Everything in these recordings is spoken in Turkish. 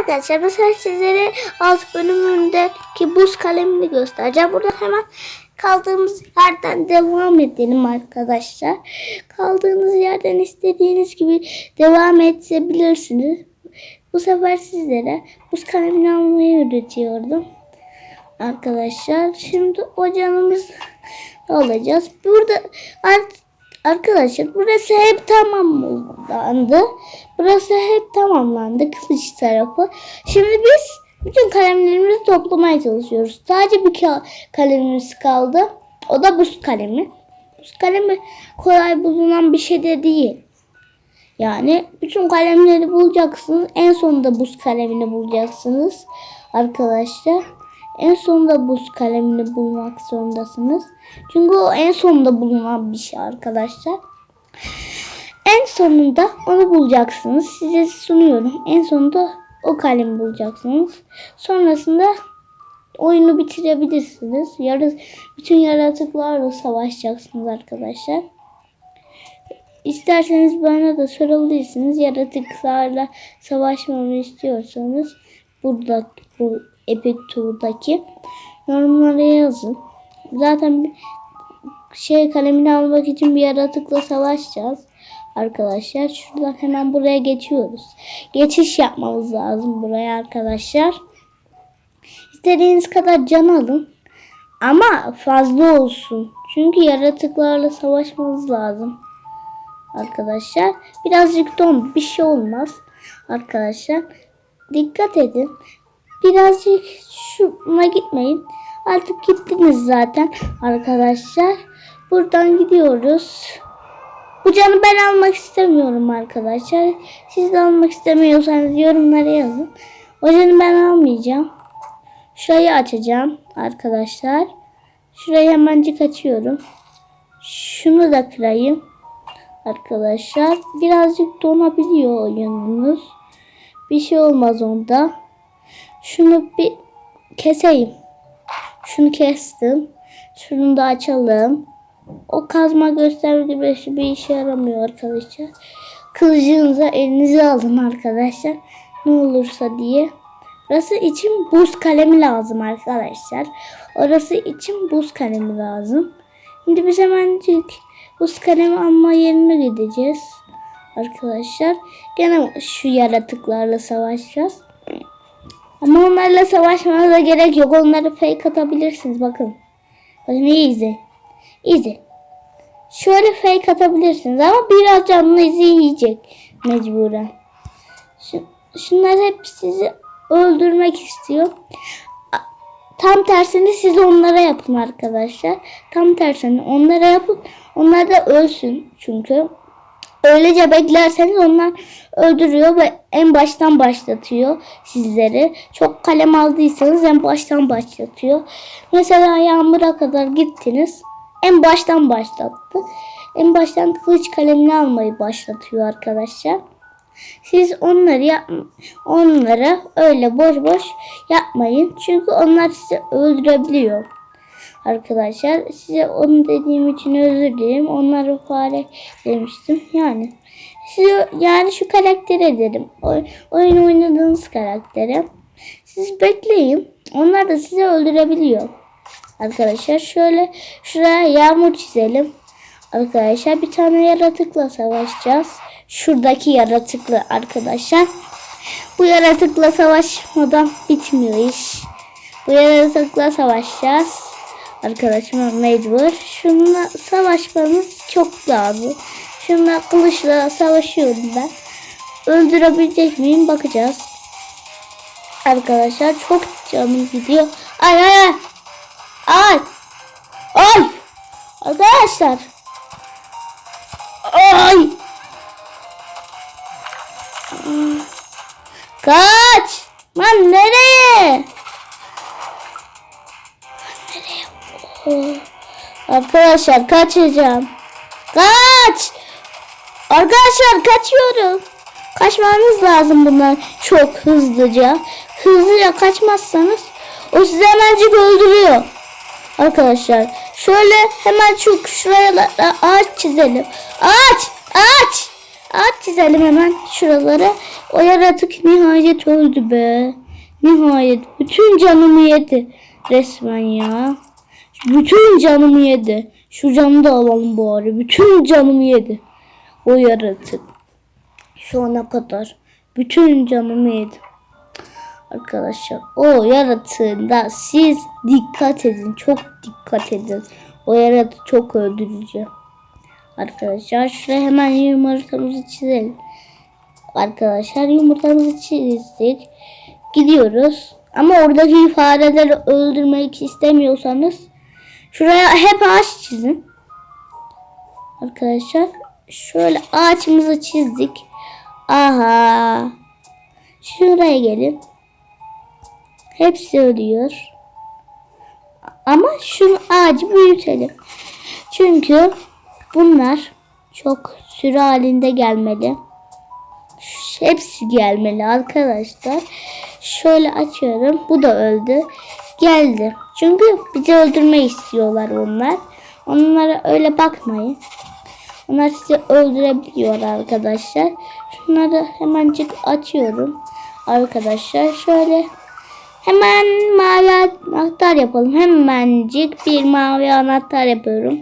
arkadaşlar mesela sizlere alt bölümündeki buz kalemini göstereceğim. Burada hemen kaldığımız yerden devam edelim arkadaşlar. Kaldığınız yerden istediğiniz gibi devam edebilirsiniz. Bu sefer sizlere buz kalemini almayı öğretiyordum. Arkadaşlar şimdi ocağımız alacağız. Burada art- arkadaşlar burası hep tamamlandı. Burası hep tamamlandı kılıç tarafı. Şimdi biz bütün kalemlerimizi toplamaya çalışıyoruz. Sadece bir ka- kalemimiz kaldı. O da buz kalemi. Buz kalemi kolay bulunan bir şey de değil. Yani bütün kalemleri bulacaksınız. En sonunda buz kalemini bulacaksınız. Arkadaşlar. En sonunda buz kalemini bulmak zorundasınız. Çünkü o en sonunda bulunan bir şey arkadaşlar. En sonunda onu bulacaksınız. Size sunuyorum. En sonunda o kalemi bulacaksınız. Sonrasında oyunu bitirebilirsiniz. Yarı, bütün yaratıklarla savaşacaksınız arkadaşlar. İsterseniz bana da sorabilirsiniz. Yaratıklarla savaşmamı istiyorsanız burada bu Epic Tour'daki yorumlara yazın. Zaten şey kalemini almak için bir yaratıkla savaşacağız. Arkadaşlar şuradan hemen buraya geçiyoruz. Geçiş yapmamız lazım buraya arkadaşlar. İstediğiniz kadar can alın. Ama fazla olsun. Çünkü yaratıklarla savaşmamız lazım. Arkadaşlar birazcık don bir şey olmaz. Arkadaşlar dikkat edin. Birazcık şuna gitmeyin. Artık gittiniz zaten arkadaşlar. Buradan gidiyoruz. Bu canı ben almak istemiyorum arkadaşlar. Siz de almak istemiyorsanız yorumlara yazın. O canı ben almayacağım. Şurayı açacağım arkadaşlar. Şurayı hemencik açıyorum. Şunu da kırayım. Arkadaşlar birazcık donabiliyor oyunumuz. Bir şey olmaz onda. Şunu bir keseyim. Şunu kestim. Şunu da açalım. O kazma göstermedi beşi bir işe yaramıyor arkadaşlar. Kılıcınıza elinize alın arkadaşlar. Ne olursa diye. Orası için buz kalemi lazım arkadaşlar. Orası için buz kalemi lazım. Şimdi biz hemencik buz kalemi alma yerine gideceğiz. Arkadaşlar gene şu yaratıklarla savaşacağız. Ama onlarla savaşmanıza gerek yok. Onları fake atabilirsiniz. Bakın. Bakın iyi izle. İzle. Şöyle fake atabilirsiniz ama biraz canınızı yiyecek mecburen. Şu, şunlar hep sizi öldürmek istiyor. Tam tersini siz onlara yapın arkadaşlar. Tam tersini onlara yapın. Onlar da ölsün çünkü. Öylece beklerseniz onlar öldürüyor ve en baştan başlatıyor sizleri. Çok kalem aldıysanız en baştan başlatıyor. Mesela yağmura kadar gittiniz. En baştan başlattı. En baştan kılıç kalemini almayı başlatıyor arkadaşlar. Siz onları yap onlara öyle boş boş yapmayın. Çünkü onlar sizi öldürebiliyor. Arkadaşlar size onu dediğim için özür dilerim. Onlara fare demiştim. Yani size yani şu karaktere dedim. Oy, oyun oynadığınız karaktere. Siz bekleyin. Onlar da sizi öldürebiliyor. Arkadaşlar şöyle şuraya yağmur çizelim. Arkadaşlar bir tane yaratıkla savaşacağız. Şuradaki yaratıkla arkadaşlar. Bu yaratıkla savaşmadan bitmiyor iş. Bu yaratıkla savaşacağız. Arkadaşım mecbur. Şununla savaşmamız çok lazım. Şununla kılıçla savaşıyorum ben. Öldürebilecek miyim bakacağız. Arkadaşlar çok canım gidiyor. Ay ay ay. Ay. Ay. Arkadaşlar. Ay. Kaç. Lan Arkadaşlar kaçacağım. Kaç. Arkadaşlar kaçıyorum. Kaçmanız lazım bunlar çok hızlıca. Hızlıca kaçmazsanız o sizi hemencik öldürüyor. Arkadaşlar şöyle hemen çok şuraya ağaç çizelim. Ağaç! Ağaç! Ağaç çizelim hemen şuralara. O yaratık nihayet öldü be. Nihayet. Bütün canımı yedi. Resmen ya. Bütün canımı yedi. Şu canı da alalım bari. Bütün canımı yedi. O yaratık. Şu ana kadar. Bütün canımı yedi. Arkadaşlar o yaratığında siz dikkat edin. Çok dikkat edin. O yaratığı çok öldürücü. Arkadaşlar şuraya hemen yumurtamızı çizelim. Arkadaşlar yumurtamızı çizdik. Gidiyoruz. Ama oradaki fareleri öldürmek istemiyorsanız şuraya hep ağaç çizin. Arkadaşlar şöyle ağaçımızı çizdik. Aha. Şuraya gelin. Hepsi ölüyor. Ama şu ağacı büyütelim. Çünkü bunlar çok sürü halinde gelmeli. Hepsi gelmeli arkadaşlar. Şöyle açıyorum. Bu da öldü. Geldi. Çünkü bizi öldürmeyi istiyorlar onlar. Onlara öyle bakmayın. Onlar sizi öldürebiliyor arkadaşlar. Şunları hemencik açıyorum. Arkadaşlar şöyle hemen mavi anahtar yapalım. Hemencik bir mavi anahtar yapıyorum.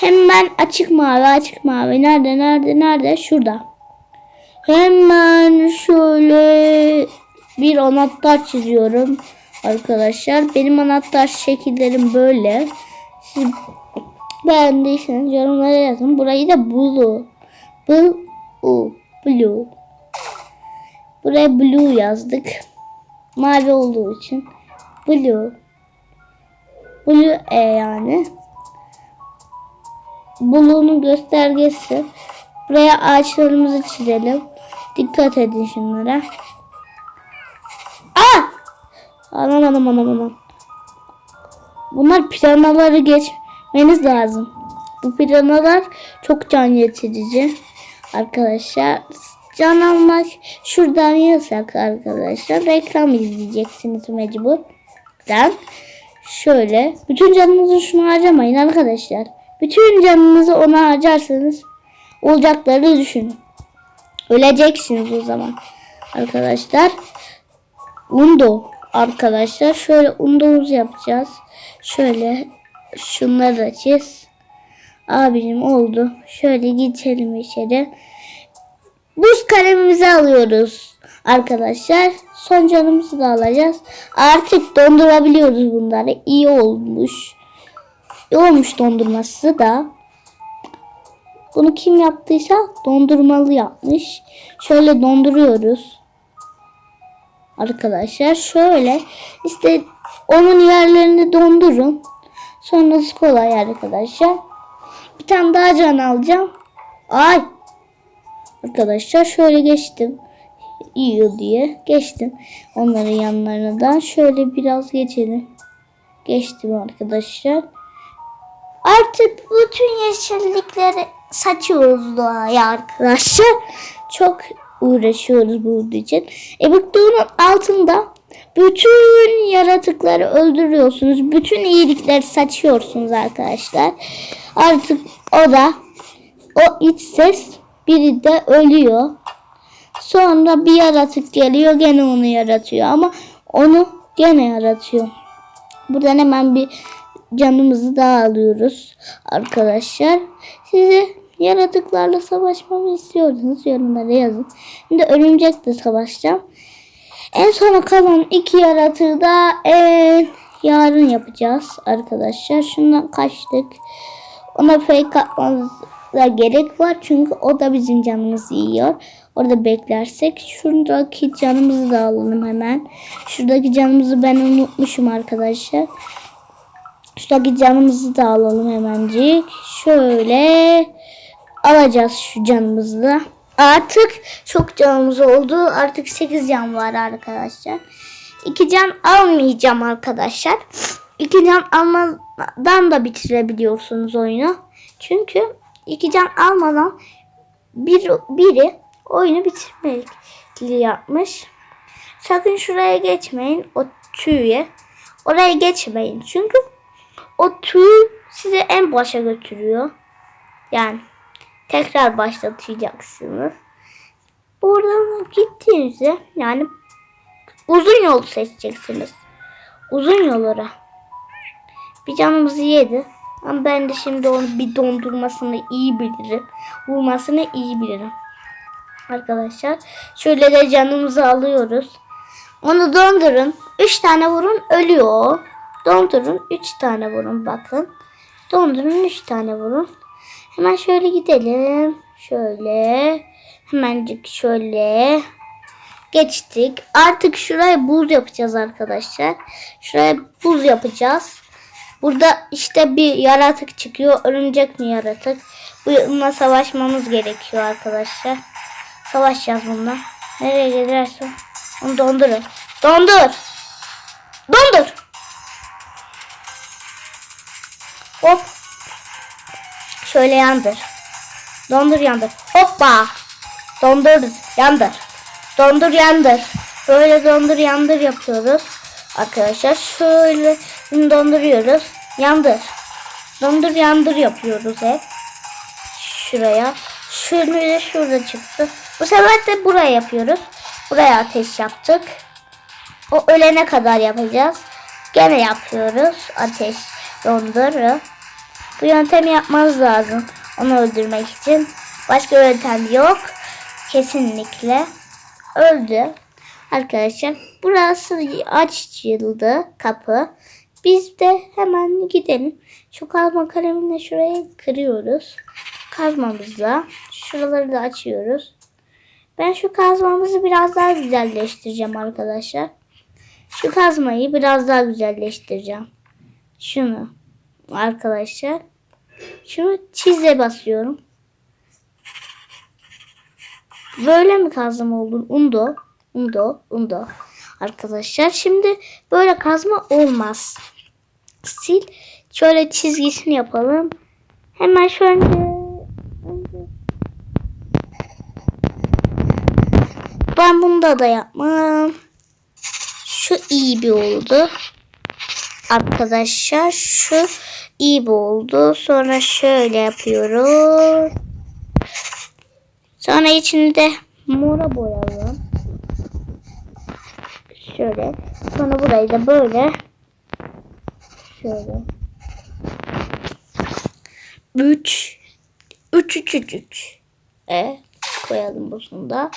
Hemen açık mavi açık mavi. Nerede nerede nerede? Şurada. Hemen şöyle bir anahtar çiziyorum. Arkadaşlar benim anahtar şekillerim böyle. Siz beğendiyseniz yorumlara yazın. Burayı da blue. Blue. Blue. Buraya blue yazdık. Mavi olduğu için. Blue. Blue e yani. Blue'nun göstergesi. Buraya ağaçlarımızı çizelim. Dikkat edin şunlara. Aman aman aman aman. Bunlar piranaları geçmeniz lazım. Bu piranalar çok can yetirici. Arkadaşlar can almak şuradan yasak arkadaşlar. Reklam izleyeceksiniz mecbur. Ben şöyle bütün canınızı şuna harcamayın arkadaşlar. Bütün canınızı ona harcarsanız olacakları düşünün. Öleceksiniz o zaman. Arkadaşlar undo arkadaşlar şöyle undomuzu yapacağız. Şöyle şunları da çiz. Abicim oldu. Şöyle geçelim içeri. Buz kalemimizi alıyoruz arkadaşlar. Son canımızı da alacağız. Artık dondurabiliyoruz bunları. İyi olmuş. İyi olmuş dondurması da. Bunu kim yaptıysa dondurmalı yapmış. Şöyle donduruyoruz. Arkadaşlar şöyle işte onun yerlerini dondurun. Sonrası kolay arkadaşlar. Bir tane daha can alacağım. Ay. Arkadaşlar şöyle geçtim. Yiyor diye geçtim. Onların yanlarına da şöyle biraz geçelim. Geçtim arkadaşlar. Artık bütün yeşillikleri saçıyoruz doğaya arkadaşlar. Çok uğraşıyoruz bunun için. E bıktığının altında bütün yaratıkları öldürüyorsunuz. Bütün iyilikleri saçıyorsunuz arkadaşlar. Artık o da o iç ses biri de ölüyor. Sonra bir yaratık geliyor gene onu yaratıyor ama onu gene yaratıyor. Buradan hemen bir canımızı daha alıyoruz arkadaşlar. Size yaratıklarla savaşmamı istiyorsanız yorumlara yazın. Şimdi örümcekle savaşacağım. En sona kalan iki yaratığı da eee, yarın yapacağız arkadaşlar. Şundan kaçtık. Ona fake atmanıza gerek var. Çünkü o da bizim canımızı yiyor. Orada beklersek. Şuradaki canımızı da alalım hemen. Şuradaki canımızı ben unutmuşum arkadaşlar. Şuradaki canımızı da alalım hemencik. Şöyle alacağız şu canımızı. Artık çok canımız oldu. Artık 8 can var arkadaşlar. 2 can almayacağım arkadaşlar. 2 can almadan da bitirebiliyorsunuz oyunu. Çünkü 2 can almadan bir, biri oyunu bitirmekli yapmış. Sakın şuraya geçmeyin. O tüye. Oraya geçmeyin. Çünkü o tüy sizi en başa götürüyor. Yani tekrar başlatacaksınız. Buradan gittiğinizde yani uzun yolu seçeceksiniz. Uzun yollara. Bir canımızı yedi. Ama ben de şimdi onu bir dondurmasını iyi bilirim. Vurmasını iyi bilirim. Arkadaşlar şöyle de canımızı alıyoruz. Onu dondurun. 3 tane vurun ölüyor. Dondurun 3 tane vurun bakın. Dondurun 3 tane vurun. Hemen şöyle gidelim. Şöyle. Hemencik şöyle. Geçtik. Artık şuraya buz yapacağız arkadaşlar. Şuraya buz yapacağız. Burada işte bir yaratık çıkıyor. Örümcek mi yaratık? Bununla savaşmamız gerekiyor arkadaşlar. Savaşacağız bununla. Nereye gelirse onu dondurun. Dondur. Dondur. Hop. Şöyle yandır. Dondur yandır. Hoppa. Dondur yandır. Dondur yandır. Böyle dondur yandır yapıyoruz. Arkadaşlar şöyle donduruyoruz. Yandır. Dondur yandır yapıyoruz hep. Şuraya. Şöyle şurada çıktı. Bu sefer de buraya yapıyoruz. Buraya ateş yaptık. O ölene kadar yapacağız. Gene yapıyoruz. Ateş dondur. Bu yöntemi yapmanız lazım. Onu öldürmek için. Başka yöntem yok. Kesinlikle. Öldü. Arkadaşlar burası açıldı kapı. Biz de hemen gidelim. Şu kazma kalemini şuraya kırıyoruz. Kazmamızla. Şuraları da açıyoruz. Ben şu kazmamızı biraz daha güzelleştireceğim arkadaşlar. Şu kazmayı biraz daha güzelleştireceğim. Şunu arkadaşlar. Şunu çize basıyorum. Böyle mi kazma olur? Undo. Undo. Undo. Arkadaşlar şimdi böyle kazma olmaz. Sil. Şöyle çizgisini yapalım. Hemen şöyle Ben bunda da yapmam. Şu iyi bir oldu. Arkadaşlar şu iyi oldu. Sonra şöyle yapıyoruz. Sonra içinde mora boyayalım. Şöyle. Sonra burayı da böyle. Şöyle. 3 3 3 3 3 e koyalım bu da.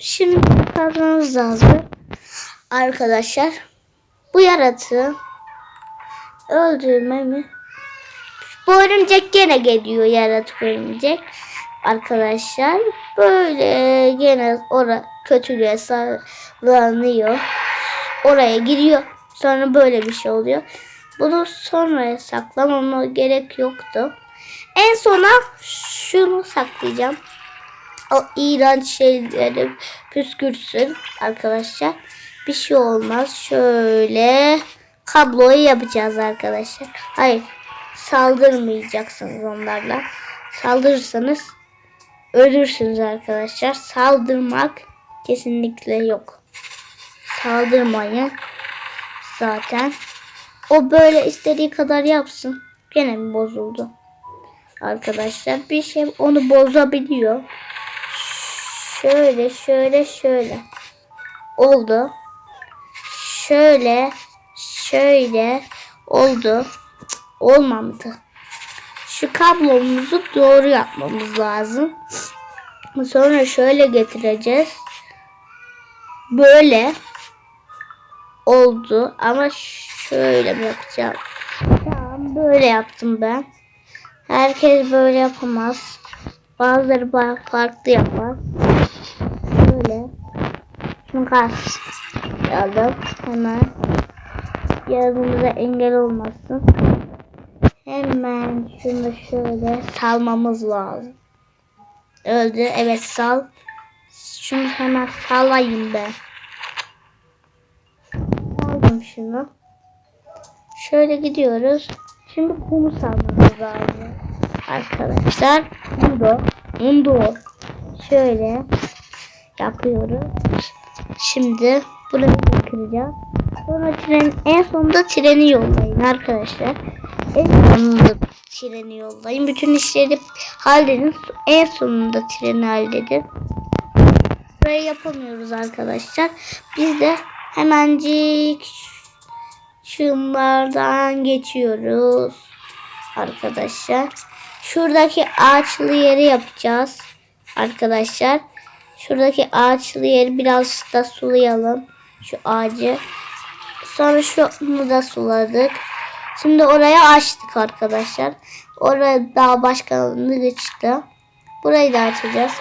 Şimdi kazmamız lazım. Arkadaşlar bu yaratığı öldürme mi? Bu örümcek gene geliyor yaratık örümcek. Arkadaşlar böyle gene ora kötülüğe sallanıyor. Oraya giriyor. Sonra böyle bir şey oluyor. Bunu sonraya saklamama gerek yoktu. En sona şunu saklayacağım. O iğrenç şeyleri püskürtsün arkadaşlar. Bir şey olmaz. Şöyle kabloyu yapacağız arkadaşlar. Hayır saldırmayacaksınız onlarla. Saldırırsanız ölürsünüz arkadaşlar. Saldırmak kesinlikle yok. Saldırmayın. Zaten o böyle istediği kadar yapsın. Gene mi bozuldu? Arkadaşlar bir şey onu bozabiliyor. Şöyle şöyle şöyle. Oldu. Şöyle şöyle oldu. Olmadı. Şu kablomuzu doğru yapmamız lazım. Sonra şöyle getireceğiz. Böyle oldu ama şöyle mi yapacağım? Tamam böyle yaptım ben. Herkes böyle yapamaz. Bazıları ba- farklı yapar. Böyle. Şunu karşılayalım. Hemen. Yazımıza engel olmasın. Hemen şunu şöyle salmamız lazım. Öldü. Evet sal. Şunu hemen salayım ben. Aldım şunu. Şöyle gidiyoruz. Şimdi kumu salmamız lazım. Arkadaşlar undo, undo. Şöyle yapıyoruz. Şimdi burayı kıracağız. Sonra tren, en sonunda treni yollayın arkadaşlar. En sonunda treni yollayın. Bütün işleri halledin. En sonunda treni halledin. Burayı yapamıyoruz arkadaşlar. Biz de hemencik şunlardan geçiyoruz. Arkadaşlar. Şuradaki ağaçlı yeri yapacağız. Arkadaşlar. Şuradaki ağaçlı yeri biraz da sulayalım. Şu ağacı. Sonra şunu da suladık. Şimdi oraya açtık arkadaşlar. Orada daha başkalarını çıktı. Burayı da açacağız.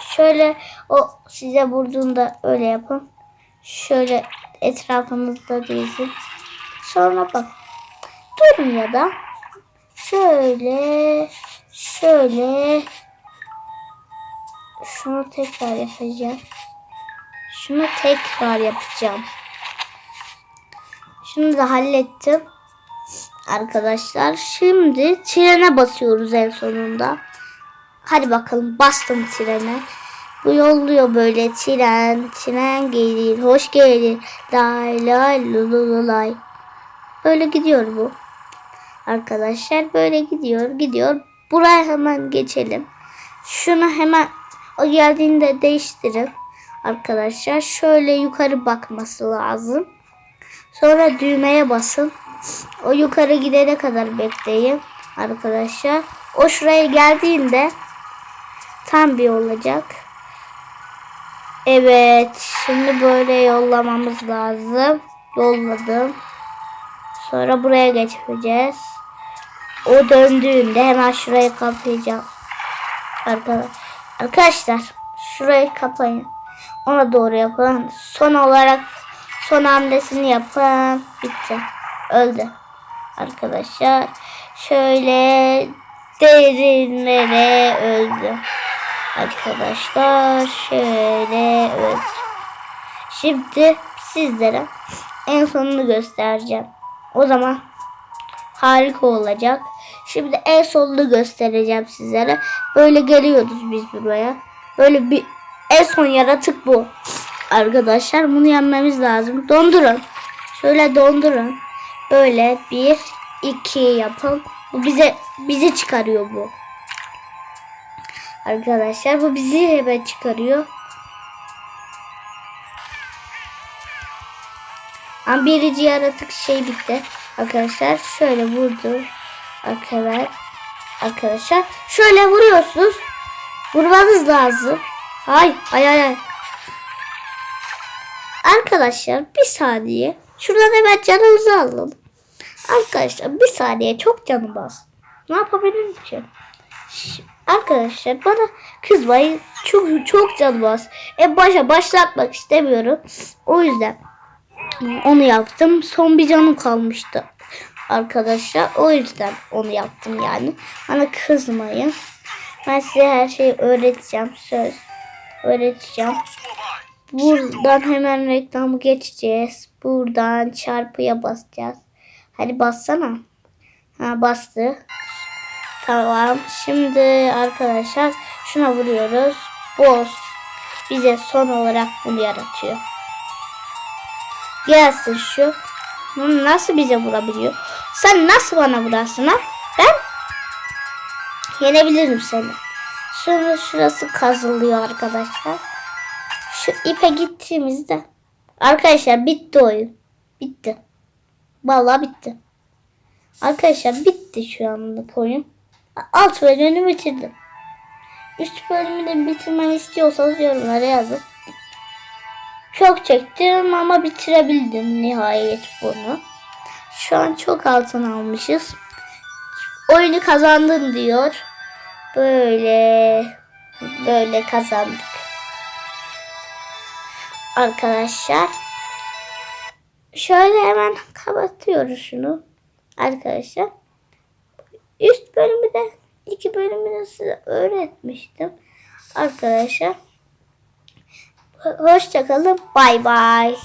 Şöyle o size vurduğunda öyle yapın. Şöyle etrafınızda dizin. Sonra bak. Durun ya da şöyle şöyle şunu tekrar yapacağım. Şunu tekrar yapacağım. Şunu da hallettim. Arkadaşlar şimdi trene basıyoruz en sonunda. Hadi bakalım bastım trene. Bu yolluyor böyle tren, tren gelir, hoş gelir. Lay lay lululay. Böyle gidiyor bu. Arkadaşlar böyle gidiyor, gidiyor. Buraya hemen geçelim. Şunu hemen o geldiğinde değiştirin. Arkadaşlar şöyle yukarı bakması lazım. Sonra düğmeye basın. O yukarı gidene kadar bekleyin arkadaşlar. O şuraya geldiğinde tam bir olacak. Evet. Şimdi böyle yollamamız lazım. Yolladım. Sonra buraya geçeceğiz. O döndüğünde hemen şurayı kapayacağım. Arkadaşlar, şurayı kapayın. Ona doğru yapın. Son olarak son hamlesini yapın. Bitti. Öldü. Arkadaşlar şöyle derinlere öldü. Arkadaşlar şöyle öldü. Şimdi sizlere en sonunu göstereceğim. O zaman harika olacak. Şimdi en sonunu göstereceğim sizlere. Böyle geliyoruz biz buraya. Böyle bir en son yaratık bu. Arkadaşlar bunu yenmemiz lazım. Dondurun. Şöyle dondurun. Böyle bir iki yapın. Bu bize bizi çıkarıyor bu. Arkadaşlar bu bizi hemen çıkarıyor. Ama birinci yaratık şey bitti. Arkadaşlar şöyle vurdu. Arkadaşlar. Arkadaşlar şöyle vuruyorsunuz. Vurmanız lazım. Hay hay hay. Arkadaşlar bir saniye. Şuradan hemen canımızı alalım. Arkadaşlar bir saniye çok canım bas. Ne yapabilirim ki? Arkadaşlar bana kızmayın. Çok çok canım bas. E başa başlatmak istemiyorum. O yüzden onu yaptım. Son bir canım kalmıştı. Arkadaşlar o yüzden onu yaptım yani. Bana kızmayın. Ben size her şeyi öğreteceğim. Söz. Öğreteceğim. Buradan hemen reklamı geçeceğiz. Buradan çarpıya basacağız. Hadi bassana. Ha bastı. Tamam. Şimdi arkadaşlar şuna vuruyoruz. Boss bize son olarak bunu yaratıyor. Gelsin şu. Bunu nasıl bize vurabiliyor? Sen nasıl bana vurarsın ha? Ben yenebilirim seni. Şurası, şurası kazılıyor arkadaşlar. Şu ipe gittiğimizde arkadaşlar bitti oyun. Bitti. Vallahi bitti. Arkadaşlar bitti şu anlık oyun. Alt bölümünü bitirdim. Üst bölümünü bitirmemi istiyorsanız yorumlara yazın. Çok çektim ama bitirebildim nihayet bunu. Şu an çok altın almışız. Oyunu kazandın diyor. Böyle böyle kazandık. Arkadaşlar şöyle hemen kapatıyoruz şunu. Arkadaşlar üst bölümü de iki bölümü de size öğretmiştim. Arkadaşlar hoşçakalın. Bay bay.